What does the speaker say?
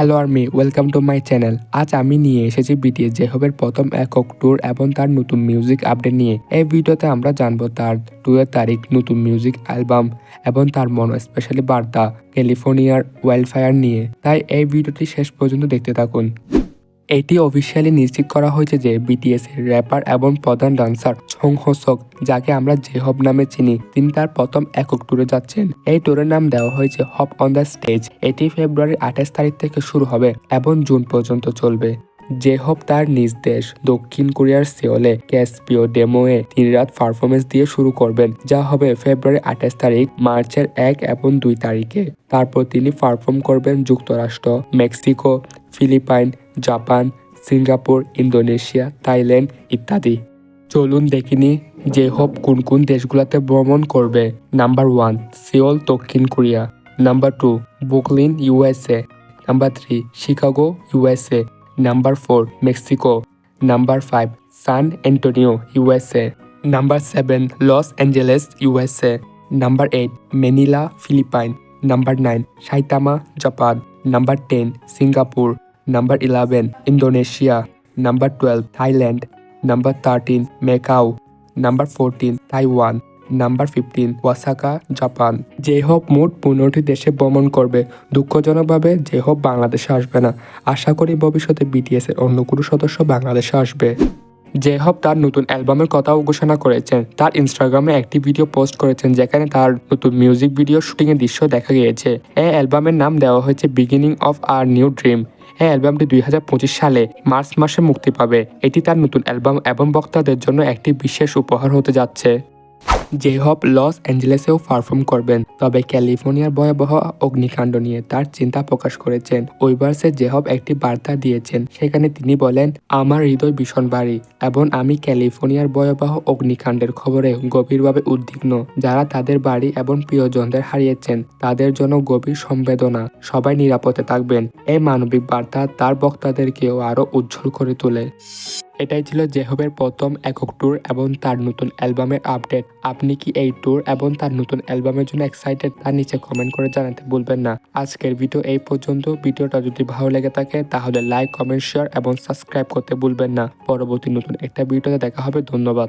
Hello army welcome to my channel আজ আমি নিয়ে এসেছি বিটিএস জেহবের প্রথম একক ট্যুর এবং তার নতুন মিউজিক আপডেট নিয়ে। এই ভিডিওতে আমরা জানব তার ট্যুরের তারিখ, নতুন মিউজিক অ্যালবাম এবং তার মনো স্পেশালি বার্তা ক্যালিফোর্নিয়ার ওয়াইল্ডফায়ার নিয়ে। তাই এই ভিডিওটি শেষ পর্যন্ত দেখতে থাকুন। এটি অফিসিয়ালি নিশ্চিত করা হয়েছে যে বিটিএস এর র্যাপার এবং প্রধান ডান্সার ছং হোসক যাকে আমরা যে জেহব নামে চিনি, তিনি তার প্রথম একক ট্যুরে যাচ্ছেন। এই ট্যুরের নাম দেওয়া হয়েছে হপ অন দ্য স্টেজ এটি ফেব্রুয়ারির আঠাশ তারিখ থেকে শুরু হবে এবং জুন পর্যন্ত চলবে। জেহব তার নিজ দেশ, দক্ষিণ কোরিয়ার সিওলে ক্যাসপিও ডেমোয়ে তিন রাত পারফরমেন্স দিয়ে শুরু করবেন, যা হবে ফেব্রুয়ারি আঠাশ তারিখ, মার্চের এক এবং দুই তারিখে। তারপর তিনি পারফর্ম করবেন যুক্তরাষ্ট্র, Mexico, Philippines, Japan, Singapore, Indonesia, Thailand ইত্যাদি। চলুন দেখিনি যে হোপ কোন কোন দেশগুলোতে ভ্রমণ করবে। নাম্বার ওয়ান, সিওল, দক্ষিণ Korea. Number two Brooklyn USA number three, Chicago USA number four Mexico number five San Antonio USA number seven Los Angeles USA number eight Manila Philippines number nine Saitama Japan number ten Singapore number eleven Indonesia number twelve Thailand number thirteen Macau number fourteen Taiwan number fifteen, Osaka, Japan. Hope মোট পনেরোটি দেশে ভ্রমণ করবে। দুঃখজনকভাবে hope বাংলাদেশে আসবে না। আশা করি ভবিষ্যতে বিটিএস এর অন্য কোনো সদস্য বাংলাদেশে আসবে। যে হব তার নতুন অ্যালবামের কথাও ঘোষণা করেছেন। তার ইনস্টাগ্রামে একটি ভিডিও পোস্ট করেছেন, যেখানে তার নতুন মিউজিক ভিডিও শুটিং এর দৃশ্য দেখা গিয়েছে। এই অ্যালবামের নাম দেওয়া হয়েছে beginning of our new dream এই অ্যালবামটি দুই হাজার পঁচিশ সালে মার্চ মাসে মুক্তি পাবে। এটি তার নতুন অ্যালবাম এবং বক্তাদের জন্য একটি বিশেষ উপহার হতে যাচ্ছে। জে হপ লস অ্যাঞ্জেলেসেও পারফর্ম করবেন, তবে ক্যালিফোর্নিয়ার ভয়াবহ অগ্নিকাণ্ড নিয়ে তার চিন্তা প্রকাশ করেছেন। ওইবার্সে জেহব একটি বার্তা দিয়েছেন, সেখানে তিনি বলেন, আমার হৃদয় ভীষণ ভারী এবং আমি ক্যালিফোর্নিয়ার ভয়াবহ অগ্নিকাণ্ডের খবরে গভীরভাবে উদ্বিগ্ন। যারা তাদের বাড়ি এবং প্রিয়জনদের হারিয়েছেন, তাদের জন্য গভীর সম্বেদনা। সবাই নিরাপদে থাকবেন। এই মানবিক বার্তা তার বক্তাদেরকেও আরও উজ্জ্বল করে তোলে। এটাই ছিল জেহবের প্রথম একক ট্যুর এবং তার নতুন অ্যালবামের আপডেট। আপনি কি এই ট্যুর এবং তার নতুন অ্যালবামের জন্য এক্সাইটেড তার নিচে কমেন্ট করে জানাতে ভুলবেন না। আজকের ভিডিও এই পর্যন্ত। ভিডিওটা যদি ভালো লেগে থাকে, তাহলে লাইক কমেন্ট শেয়ার এবং সাবস্ক্রাইব করতে ভুলবেন না। পরবর্তী নতুন একটা ভিডিওতে দেখা হবে। ধন্যবাদ।